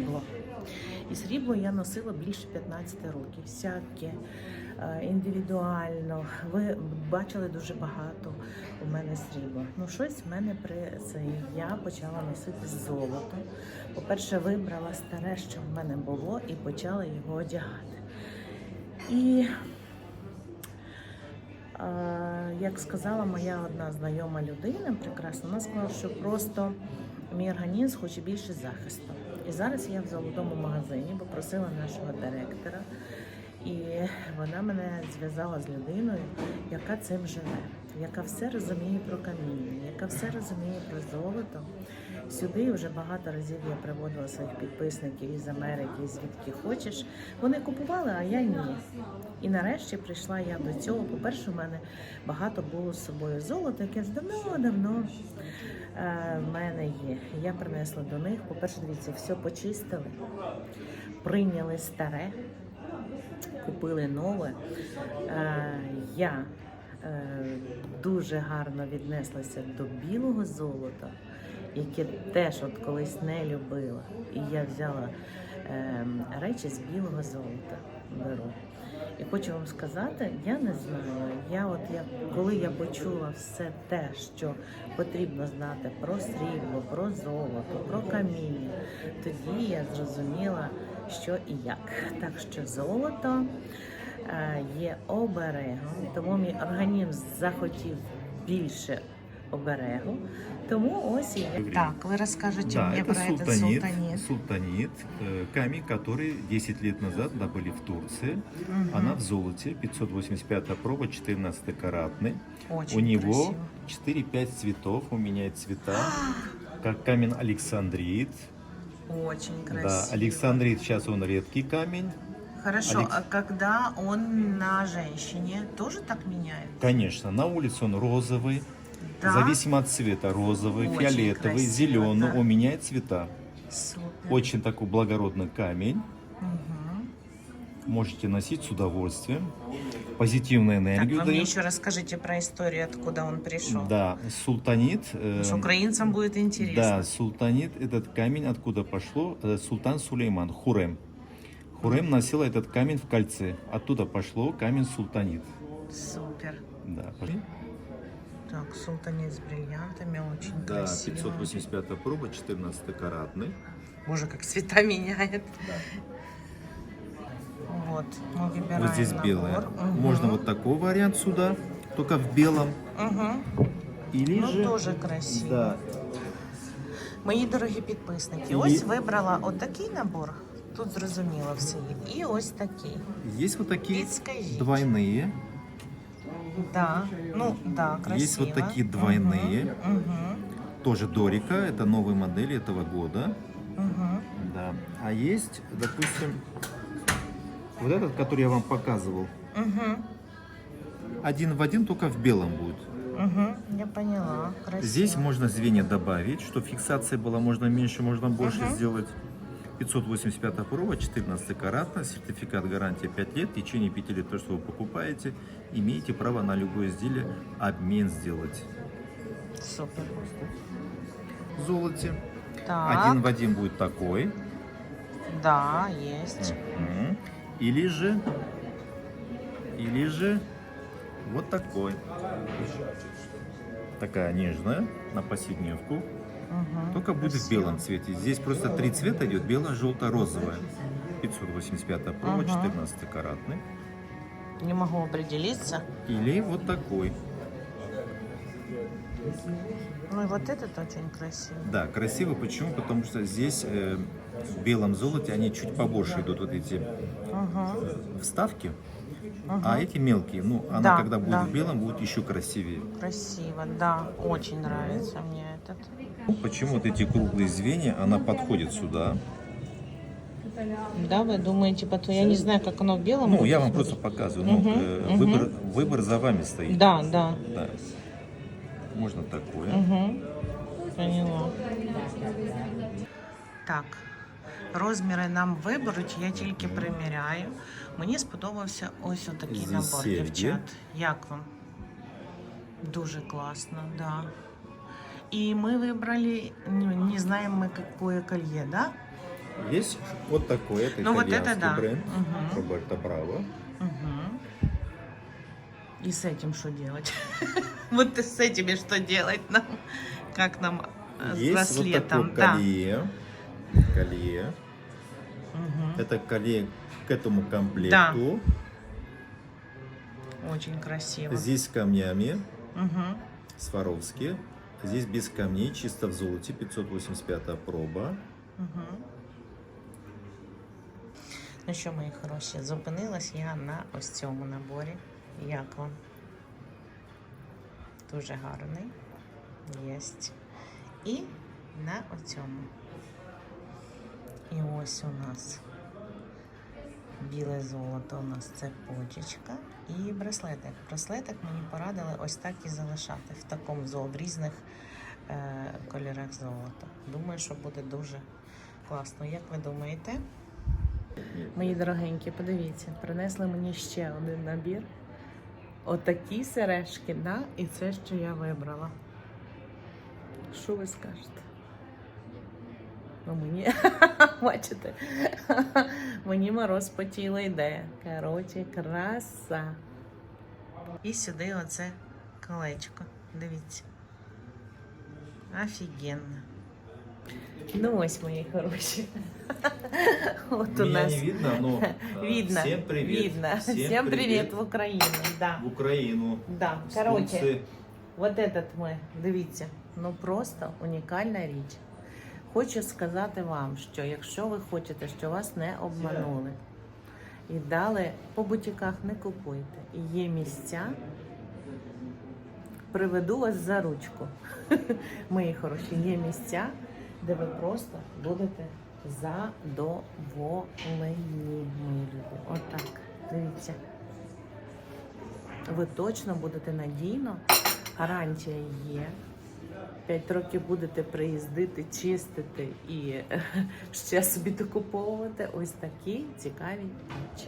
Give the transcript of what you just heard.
срібло. І срібло я носила більше 15 років. Всяке е, індивідуально. Ви бачили дуже багато у мене срібла. Ну, щось в мене при це. Я почала носити золото. По-перше, вибрала старе, що в мене було, і почала його одягати. І Е, як сказала моя одна знайома людина, прекрасна, вона сказала, що просто мій організм хоче більше захисту. І зараз я в золотому магазині попросила нашого директора, і вона мене зв'язала з людиною, яка цим живе, Яка все розуміє про каміння, яка все розуміє про золото. Сюди вже багато разів я приводила своїх підписників із Америки, звідки хочеш. Вони купували, а я ні. І нарешті прийшла я до цього. По-перше, у мене багато було з собою золота, яке вже давно-давно е, в мене є. Я принесла до них. По-перше, дивіться, все почистили, прийняли старе, купили нове. Е, я дуже гарно віднеслася до білого золота, яке теж от колись не любила. І я взяла е, речі з білого золота. Беру. І хочу вам сказати, я не знаю. Я от я коли я почула все те, що потрібно знати про срібло, про золото, про каміння, тоді я зрозуміла, що і як. Так що золото е, є оберегом, тому мій організм захотів більше оберегу. Тому ось і я. Так, ви розкажете Да, мені это про цей султанит, султанит. султанит, э, камень, который 10 лет назад добыли в Турции. Мгм. Она в золоте, 585 проба, 14-каратный. Очень У него красиво. 4-5 цветов, он меняет цвета, как камень Александрит. Очень Да, красиво. Александрит сейчас он редкий камень. Хорошо, Алекс- а когда он на женщине, тоже так меняет? Конечно, на улице он розовый, Да? зависимо от цвета, розовый, Очень фиолетовый, красиво, зеленый, да. он меняет цвета. Супер. Очень такой благородный камень. Мгм. Можете носить с удовольствием. Позитивную Так, энергию вы мне еще расскажите про историю, откуда он пришел. Да, султанит. э, что украинцам будет интересно. да, султанит этот камень откуда пошло? Э, Султан Сулейман, Хурем. Хурем носил этот камень в кольце. Оттуда пошло камень султанит. Супер. Да, пошли. Так, султанит с бриллиантами, очень Да, красиво. 585 проба, 14-каратный. Боже, как цвета меняет. Вот, мы выбираем Вот здесь набор. белое. Мгм. Можно вот такой вариант сюда, только в белом. Мгм. Или Ну, же... тоже красиво. Да, Мої дорогі підписники, І- ось вибрала отакий набор. Тут зрозуміло все є. І ось такий. есть вот такие Подскажите. двойные. Да, ну да, красиво. Есть вот такие двойные. Угу, Тоже Дорика, это новые модели этого года. угу. Да. А есть, допустим, вот этот, который я вам показывал. Угу, Один в один, только в белом будет. угу, я поняла. Красиво. Здесь можно звенья добавить, чтобы фиксация была можно меньше, можно больше Мгм. сделать. 585 проба, 14 каратна, сертификат гарантии 5 лет. В течение 5 лет то, что вы покупаете, имеете право на любое изделие обмен сделать. Супер. В золоте. Так, Один в один будет такой. да, есть. Мгм. Или же, или же вот такой. Такая нежная, на повседневку. Угу, Только будет в белом цвете. Здесь просто три цвета идет. Белое, желтое, розовое. 585 проба, Ага. 14 каратный. Не могу определиться. Или вот такой. Ну и вот этот очень красивый. Да, красиво. Почему? Потому что здесь э, в белом золоте они чуть побольше идут вот эти Угу, вставки. угу. А эти мелкие, ну, она Да, когда будет да. в белом, будет еще красивее. Красиво, да. Очень нравится мне этот. Почему вот эти круглые звенья, она подходит сюда. Да, вы думаете, потом я не знаю, как оно в белом. Ну, будет я вам смотреть. просто показываю. Ну, Мгм, э, мгм. выбор, выбор за вами стоит. Да, да. Да. Можно такое. Угу. Поняла. Так, розміри нам виберуть, я тільки приміряю. Мені сподобався ось отакий Зі набор, серьги. дівчат. Як вам? Дуже класно, да. І ми вибрали, ну, не знаємо ми, какое колье, да? Есть вот такой, это Ну, вот это итальянский да. бренд, Мгм. Роберто Браво. Мгм. И с этим что делать? Вот с этими что делать нам? Как нам э, с Есть вот браслетом? такое Да. колье. Колье. Мгм. Это колье к этому комплекту. Очень красиво. Здесь с камнями. Мгм. Сваровски. Здесь без камней, чисто в золоте, 585 проба. Мгм. Ну що, мої хороші, зупинилась я на ось цьому наборі. Як вам? Дуже гарний. Єсть. І на оцьому. І ось у нас біле золото, у нас це почечка і браслетик. Браслетик мені порадили ось так і залишати в такому в різних е, кольорах золота. Думаю, що буде дуже класно. Як ви думаєте? Мої дорогенькі, подивіться, принесли мені ще один набір. Отакі сережки, да? і це, що я вибрала. Що ви скажете? Ну, мені, бачите, мені мороз по тілу йде. Коротше, краса. І сюди оце колечко. Дивіться. Офігенно. Ну ось мої хороші. От у Меня нас не видно, но э, видно. всем привет. Видно. Всем, привет. в Україну. Да. в Украину. Да. с Короче, Турции. вот этот ми, дивіться, ну просто унікальна річ. Хочу сказати вам, що якщо ви хочете, що вас не обманули і дали по бутіках не купуйте. Є місця. Приведу вас за ручку. Мої хороші, є місця, де ви просто будете задоволені, мої люди. Отак. Дивіться. Ви точно будете надійно, гарантія є. П'ять років будете приїздити, чистити і ще собі докуповувати ось такі цікаві речі.